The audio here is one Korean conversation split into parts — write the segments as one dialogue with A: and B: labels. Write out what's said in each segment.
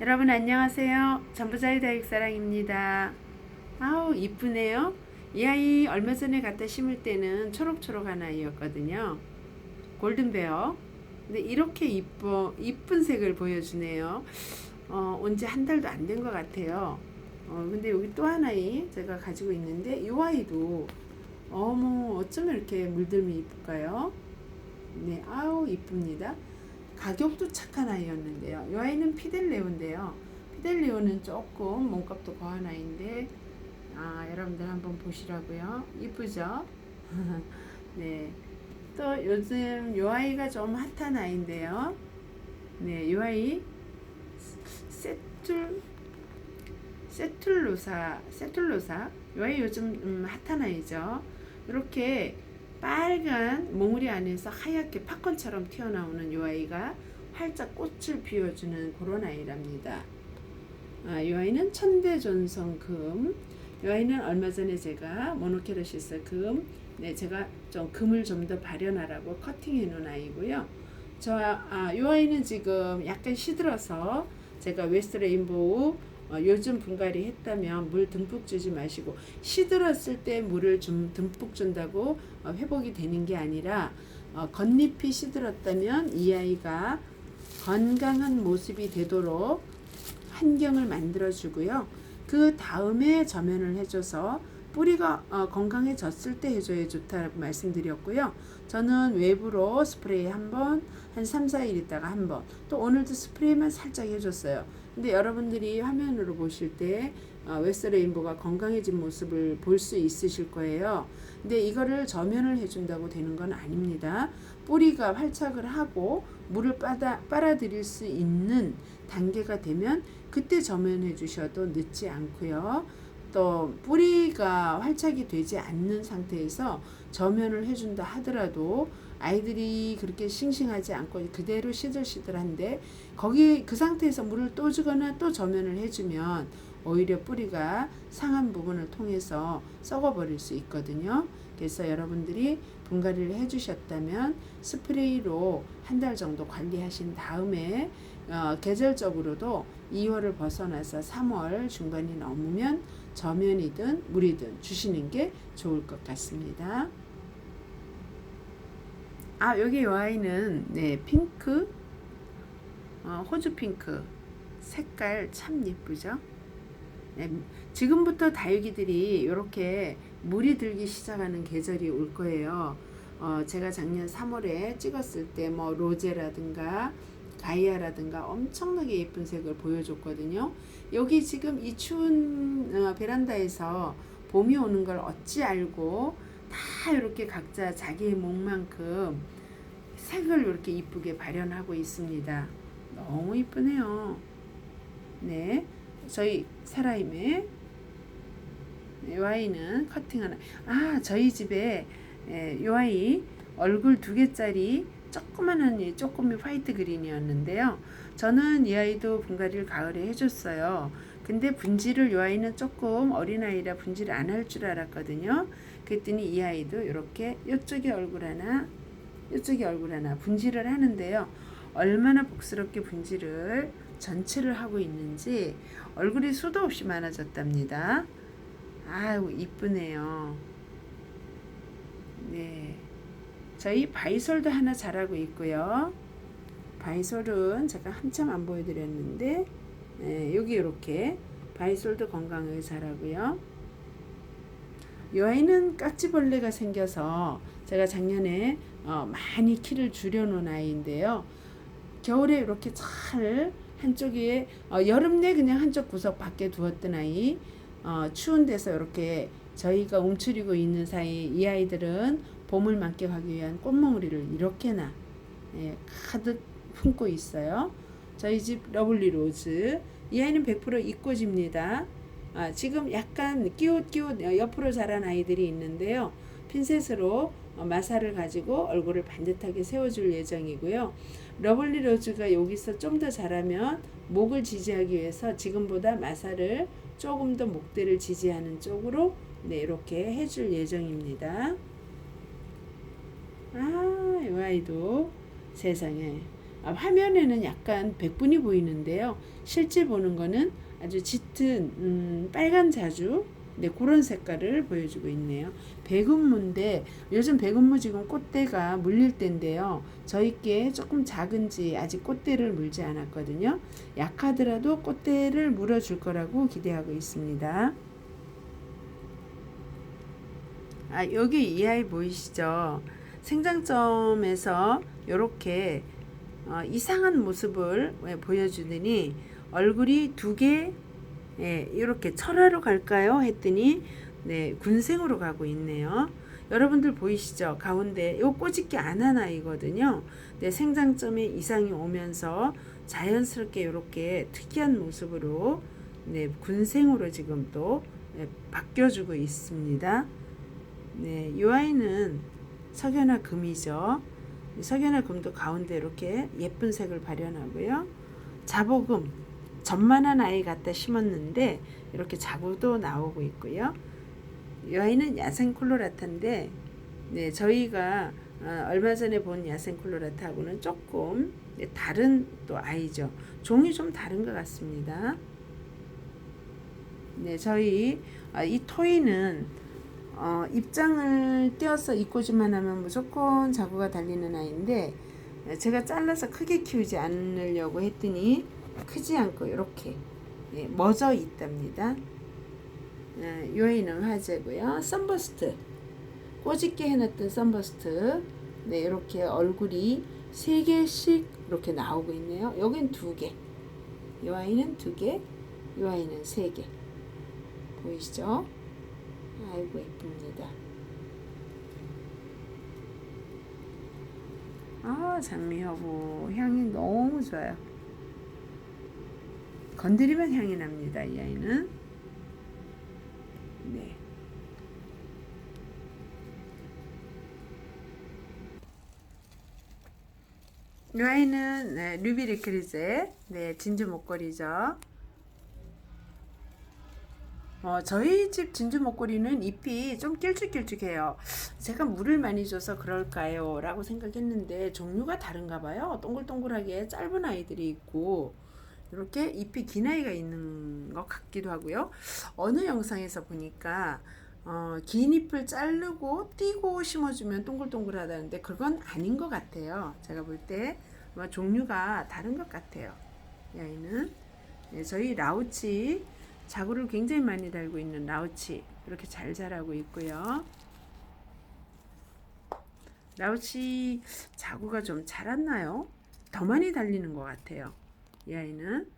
A: 여러분 안녕하세요. 전부자의 다육사랑입니다. 아우 이쁘네요. 이 아이 얼마 전에 갖다 심을 때는 초록초록한 아이였거든요. 골든베어. 근데 이렇게 이뻐 이쁜 색을 보여주네요. 어, 온지 한 달도 안 된 것 같아요. 어, 근데 여기 또 하나이 제가 가지고 있는데 이 아이도 어머 어쩌면 이렇게 물들면 이쁠까요? 네, 아우 이쁩니다. 가격도 착한 아이였는데요. 이 아이는 피델레오인데요. 피델레오는 조금 몸값도 거한 아이인데 아 여러분들 한번 보시라고요. 이쁘죠? 네. 또 요즘 이 아이가 좀 핫한 아이인데요. 네, 이 아이 세툴 세툴로사 세툴로사 이 아이 요즘 음, 핫한 아이죠. 이렇게 빨간 몽우리 안에서 하얗게 팝콘처럼 튀어나오는 이 아이가 활짝 꽃을 피워주는 그런 아이랍니다. 아, 이 아이는 천대존성금. 이 아이는 얼마 전에 제가 모노케르시스 금, 네, 제가 좀 금을 좀 더 발현하라고 커팅해 놓은 아이고요. 저, 아, 이 아이는 지금 약간 시들어서 제가 웨스트 레인보우 어, 요즘 분갈이 했다면 물 듬뿍 주지 마시고 시들었을 때 물을 좀 듬뿍 준다고 어, 회복이 되는 게 아니라 어, 겉잎이 시들었다면 이 아이가 건강한 모습이 되도록 환경을 만들어 주고요. 그 다음에 저면을 해줘서 뿌리가 어, 건강해졌을 때 해줘야 좋다고 말씀드렸고요. 저는 외부로 스프레이 한 번, 한 3, 4일 있다가 한 번, 또 오늘도 스프레이만 살짝 해줬어요. 근데 여러분들이 화면으로 보실 때 어, 웨스 레인보가 건강해진 모습을 볼 수 있으실 거예요. 근데 이거를 저면을 해준다고 되는 건 아닙니다. 뿌리가 활착을 하고 물을 빨아, 빨아들일 수 있는 단계가 되면 그때 저면해 주셔도 늦지 않고요. 또 뿌리가 활착이 되지 않는 상태에서 저면을 해준다 하더라도 아이들이 그렇게 싱싱하지 않고 그대로 시들시들한데 거기 그 상태에서 물을 또 주거나 또 저면을 해주면 오히려 뿌리가 상한 부분을 통해서 썩어버릴 수 있거든요. 그래서 여러분들이 분갈이를 해주셨다면 스프레이로 한 달 정도 관리하신 다음에 어, 계절적으로도 2월을 벗어나서 3월 중반이 넘으면 저면이든 물이든 주시는 게 좋을 것 같습니다. 아 여기 이 아이는 네 핑크 어, 호주 핑크 색깔 참 예쁘죠? 네, 지금부터 다육이들이 이렇게 물이 들기 시작하는 계절이 올 거예요. 어, 제가 작년 3월에 찍었을 때 뭐 로제라든가 가이아라든가 엄청나게 예쁜 색을 보여줬거든요. 여기 지금 이 추운 어, 베란다에서 봄이 오는 걸 어찌 알고 다 이렇게 각자 자기의 몸만큼 색을 이렇게 이쁘게 발현하고 있습니다. 너무 이쁘네요. 네. 저희 사라임의 이 아이는 커팅 하나. 아, 저희 집에 예, 이 아이 얼굴 두 개짜리 조그만한 이 쪼꼬미 화이트 그린이었는데요. 저는 이 아이도 분갈이를 가을에 해줬어요. 근데 분질을 이 아이는 조금 어린아이라 분질 안 할 줄 알았거든요. 그랬더니 이 아이도 이렇게 이쪽에 얼굴 하나, 이쪽에 얼굴 하나 분질을 하는데요. 얼마나 복스럽게 분질을 전체를 하고 있는지 얼굴이 수도 없이 많아졌답니다. 아유 이쁘네요. 네, 저희 바이솔도 하나 자라고 있고요. 바이솔은 제가 한참 안 보여드렸는데 네, 여기 이렇게 바이솔도 건강하게 자라고요. 이 아이는 깍지벌레가 생겨서 제가 작년에 어, 많이 키를 줄여놓은 아이인데요. 겨울에 이렇게 잘 한쪽에 어, 여름 내 그냥 한쪽 구석 밖에 두었던 아이 어, 추운 데서 이렇게 저희가 움츠리고 있는 사이 이 아이들은 봄을 만끽하기 위한 꽃몽우리를 이렇게나 예, 가득 품고 있어요. 저희 집 러블리 로즈 이 아이는 100% 이꽃입니다. 아, 지금 약간 끼웃끼웃 옆으로 자란 아이들이 있는데요. 핀셋으로 어, 마사를 가지고 얼굴을 반듯하게 세워줄 예정이고요. 러블리 로즈가 여기서 좀 더 자라면 목을 지지하기 위해서 지금보다 마사를 조금 더 목대를 지지하는 쪽으로 네, 이렇게 해줄 예정입니다. 아, 이 아이도 세상에 아, 화면에는 약간 백분이 보이는데요. 실제 보는 거는 아주 짙은 음, 빨간 자주 네, 그런 색깔을 보여주고 있네요. 백운무인데 요즘 백운무 지금 꽃대가 물릴 때인데요. 저희께 조금 작은지 아직 꽃대를 물지 않았거든요. 약하더라도 꽃대를 물어줄 거라고 기대하고 있습니다. 아, 여기 이 아이 보이시죠? 생장점에서 이렇게 어, 이상한 모습을 예, 보여주더니 얼굴이 두 개, 예, 이렇게 철화로 갈까요? 했더니 네, 군생으로 가고 있네요. 여러분들 보이시죠? 가운데 요 꼬집기 안 한 아이거든요. 네, 생장점에 이상이 오면서 자연스럽게 이렇게 특이한 모습으로 네, 군생으로 지금 또 네, 바뀌어주고 있습니다. 네, 이 아이는 석연화 금이죠. 석연화 금도 가운데 이렇게 예쁜 색을 발현하고요. 자보금 전만한 아이 갖다 심었는데 이렇게 자구도 나오고 있고요. 이 아이는 야생 콜로라타인데 네, 저희가 어, 얼마 전에 본 야생 콜로라타하고는 조금 네, 다른 또 아이죠. 종이 좀 다른 것 같습니다. 네, 저희 아, 이 토이는 어, 입장을 띄어서 입고지만 하면 무조건 자구가 달리는 아이인데 제가 잘라서 크게 키우지 않으려고 했더니 크지 않고 이렇게 예, 멎어 있답니다. 예, 이 아이는 화제고요. 선버스트 꼬집게 해놨던 선버스트 네 이렇게 얼굴이 세 개씩 이렇게 나오고 있네요. 여긴 두 개. 이 아이는 두 개, 이 아이는 세 개. 보이시죠? 아이고 예쁩니다. 아 장미여보 향이 너무 좋아요. 건드리면 향이 납니다. 이 아이는 네. 이 아이는 네, 루비 리크리제 네 진주 목걸이죠. 어, 저희 집 진주 목걸이는 잎이 좀 길쭉길쭉해요. 제가 물을 많이 줘서 그럴까요? 라고 생각했는데 종류가 다른가 봐요. 동글동글하게 짧은 아이들이 있고 이렇게 잎이 긴 아이가 있는 것 같기도 하고요. 어느 영상에서 보니까 어, 긴 잎을 자르고 띄고 심어주면 동글동글하다는데 그건 아닌 것 같아요. 제가 볼때 종류가 다른 것 같아요. 이 아이는 네, 저희 라우치 자구를 굉장히 많이 달고 있는 라우치 이렇게 잘 자라고 있고요. 라우치 자구가 좀 자랐나요? 더 많이 달리는 것 같아요. 이 아이는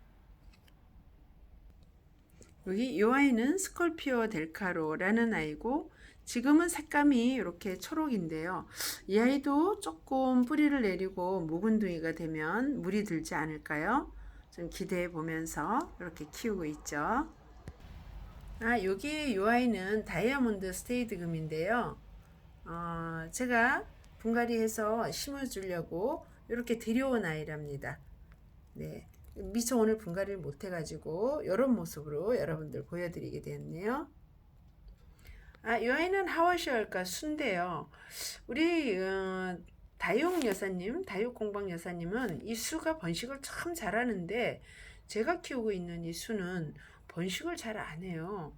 A: 여기 이 아이는 스콜피오 델카로라는 아이고 지금은 색감이 이렇게 초록인데요. 이 아이도 조금 뿌리를 내리고 묵은둥이가 되면 물이 들지 않을까요? 좀 기대해 보면서 이렇게 키우고 있죠. 아, 여기 이 아이는 다이아몬드 스테이드 금인데요. 어, 제가 분갈이해서 심어주려고 이렇게 들여온 아이랍니다. 네. 미처 오늘 분갈이를 못해가지고 이런 모습으로 여러분들 보여드리게 되었네요. 아, 이 아이는 하와시얼까 순대요. 우리 어, 다육 여사님, 다육 공방 여사님은 이 수가 번식을 참 잘하는데 제가 키우고 있는 이 수는 번식을 잘 안 해요.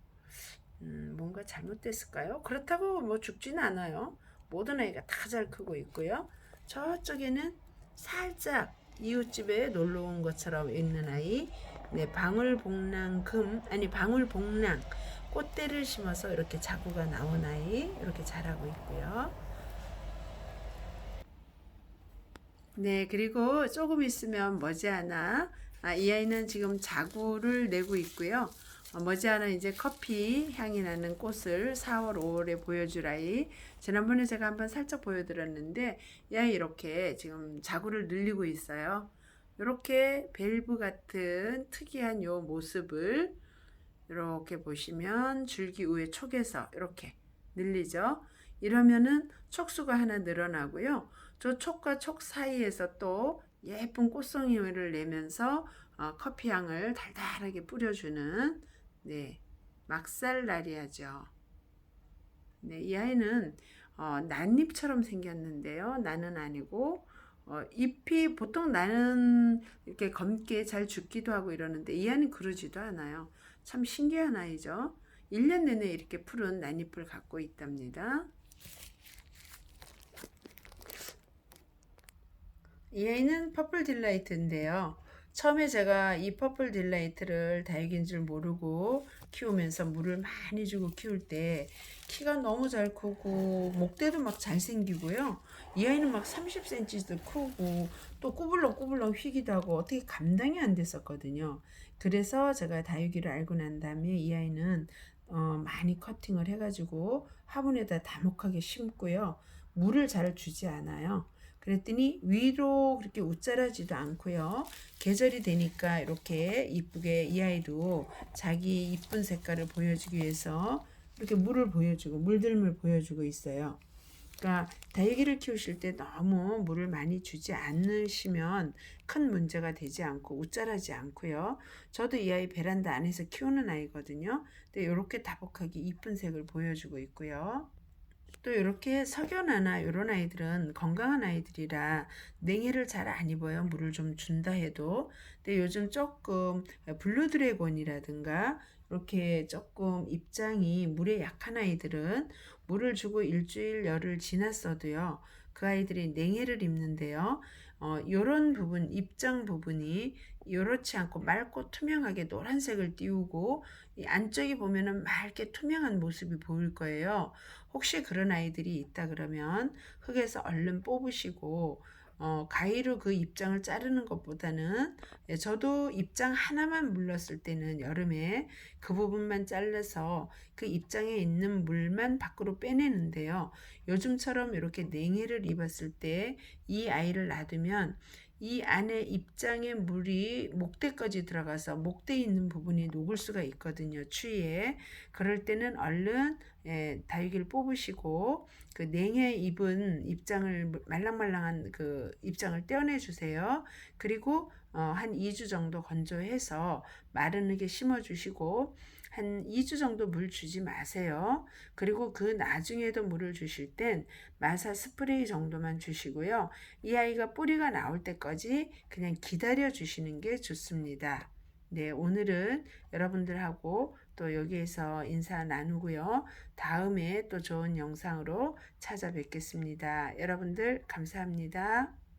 A: 음, 뭔가 잘못됐을까요? 그렇다고 뭐 죽지는 않아요. 모든 아이가 다 잘 크고 있고요. 저쪽에는 살짝 이웃집에 놀러 온 것처럼 있는 아이. 네, 방울복랑금 아니 방울복랑 꽃대를 심어서 이렇게 자구가 나온 아이 이렇게 자라고 있고요. 네, 그리고 조금 있으면 머지않아 아, 이 아이는 지금 자구를 내고 있고요. 어, 머지않아 이제 커피 향이 나는 꽃을 4월, 5월에 보여줄 아이. 지난번에 제가 한번 살짝 보여드렸는데, 이 아이 이렇게 지금 자구를 늘리고 있어요. 이렇게 밸브 같은 특이한 요 모습을 이렇게 보시면 줄기 위에 촉에서 이렇게 늘리죠. 이러면은 촉수가 하나 늘어나고요. 저 촉과 촉 사이에서 또 예쁜 꽃송이를 내면서 어, 커피 향을 달달하게 뿌려주는 네 막살라리아죠. 네, 이 아이는 어, 난잎처럼 생겼는데요. 나는 아니고 어, 잎이 보통 나는 이렇게 검게 잘 죽기도 하고 이러는데 이 아이는 그러지도 않아요. 참 신기한 아이죠. 1년 내내 이렇게 푸른 난잎을 갖고 있답니다. 이 아이는 퍼플 딜라이트인데요. 처음에 제가 이 퍼플 딜라이트를 다육인 줄 모르고 키우면서 물을 많이 주고 키울 때 키가 너무 잘 크고 목대도 막 잘생기고요. 이 아이는 막 30cm도 크고 또 꾸불렁꾸불렁 휘기도 하고 어떻게 감당이 안 됐었거든요. 그래서 제가 다육이를 알고 난 다음에 이 아이는 어, 많이 커팅을 해가지고 화분에다 다목하게 심고요. 물을 잘 주지 않아요. 그랬더니 위로 그렇게 웃자라지도 않고요. 계절이 되니까 이렇게 이쁘게 이 아이도 자기 이쁜 색깔을 보여주기 위해서 이렇게 물을 보여주고 물들물 보여주고 있어요. 그러니까 다육이를 키우실 때 너무 물을 많이 주지 않으시면 큰 문제가 되지 않고 웃자라지 않고요. 저도 이 아이 베란다 안에서 키우는 아이거든요. 근데 이렇게 다복하게 이쁜 색을 보여주고 있고요. 또 이렇게 석연하나 이런 아이들은 건강한 아이들이라 냉해를 잘 안 입어요. 물을 좀 준다 해도. 근데 요즘 조금 블루 드래곤이라든가 이렇게 조금 입장이 물에 약한 아이들은 물을 주고 일주일 열흘 지났어도요. 그 아이들이 냉해를 입는데요. 어, 요런 부분, 입장 부분이 요렇지 않고 맑고 투명하게 노란색을 띄우고 이 안쪽이 보면은 맑게 투명한 모습이 보일 거예요. 혹시 그런 아이들이 있다 그러면 흙에서 얼른 뽑으시고 어, 가위로 그 입장을 자르는 것보다는 예, 저도 입장 하나만 물렀을 때는 여름에 그 부분만 잘라서 그 입장에 있는 물만 밖으로 빼내는데요. 요즘처럼 이렇게 냉해를 입었을 때 이 아이를 놔두면 이 안에 입장에 물이 목대까지 들어가서 목대 있는 부분이 녹을 수가 있거든요. 추위에. 그럴 때는 얼른 예, 다육이를 뽑으시고 그 냉해 입은 입장을 말랑말랑한 그 입장을 떼어내 주세요. 그리고 어, 한 2주 정도 건조해서 흙에 심어 주시고 한 2주 정도 물 주지 마세요. 그리고 그 나중에도 물을 주실 땐 마사 스프레이 정도만 주시고요. 이 아이가 뿌리가 나올 때까지 그냥 기다려 주시는 게 좋습니다. 네, 오늘은 여러분들하고 또 여기에서 인사 나누고요. 다음에 또 좋은 영상으로 찾아뵙겠습니다. 여러분들 감사합니다.